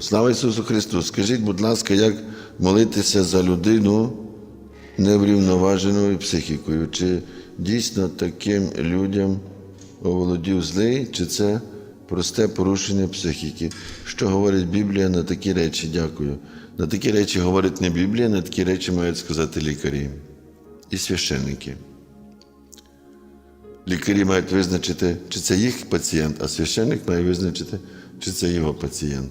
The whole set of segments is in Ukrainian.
Слава Ісусу Христу! Скажіть, будь ласка, як молитися за людину неврівноваженою психікою? Чи дійсно таким людям оволодів злий, чи це просте порушення психіки? Що говорить Біблія на такі речі? Дякую. На такі речі говорить не Біблія, на такі речі мають сказати лікарі і священники. Лікарі мають визначити, чи це їх пацієнт, а священник має визначити, чи це його пацієнт.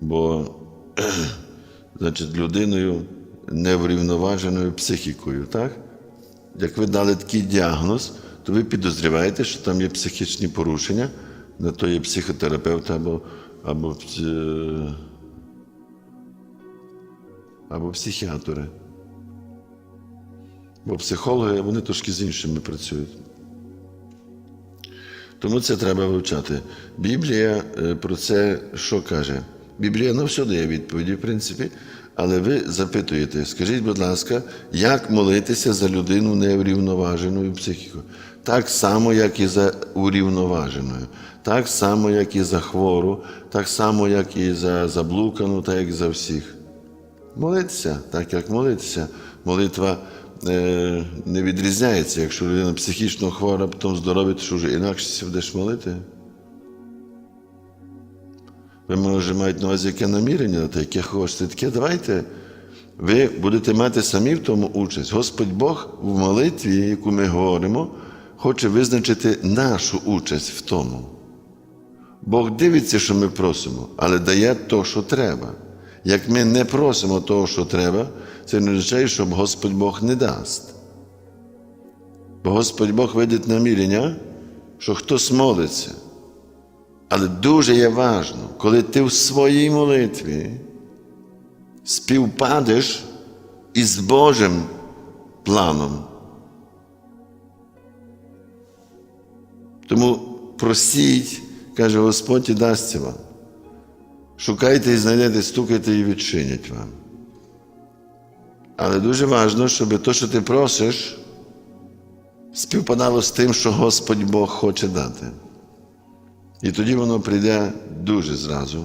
Бо, значить, людиною неврівноваженою психікою, так? Як ви дали такий діагноз, то ви підозріваєте, що там є психічні порушення, на то є психотерапевт або, або, е, або психіатри. Бо психологи вони трошки з іншими працюють. Тому це треба вивчати. Біблія е, про це що каже? Біблія на все дає відповіді, в принципі, але ви запитуєте, скажіть, будь ласка, як молитися за людину неврівноваженою психікою? Так само, як і за урівноваженою, так само, як і за хвору, так само, як і за заблукану, так як за всіх. Молитися, так як молитися. Молитва е, не відрізняється. Якщо людина психічно хвора, потім здорова, то що вже інакше будеш молити. Ви, може, маєте на увазі яке намірення, на яке хочете, таке давайте. Ви будете мати самі в тому участь. Господь Бог в молитві, яку ми говоримо, хоче визначити нашу участь в тому. Бог дивиться, що ми просимо, але дає то, що треба. Як ми не просимо того, що треба, це не означає, що Господь Бог не дасть. Бо Господь Бог видить намірення, що хтось молиться. Але дуже є важно, коли ти в своїй молитві співпадеш із Божим планом. Тому просіть, каже Господь, і дасться вам. Шукайте і знайдете, стукайте і відчинять вам. Але дуже важливо, щоб те, що ти просиш, співпадало з тим, що Господь Бог хоче дати. І тоді воно прийде дуже зразу.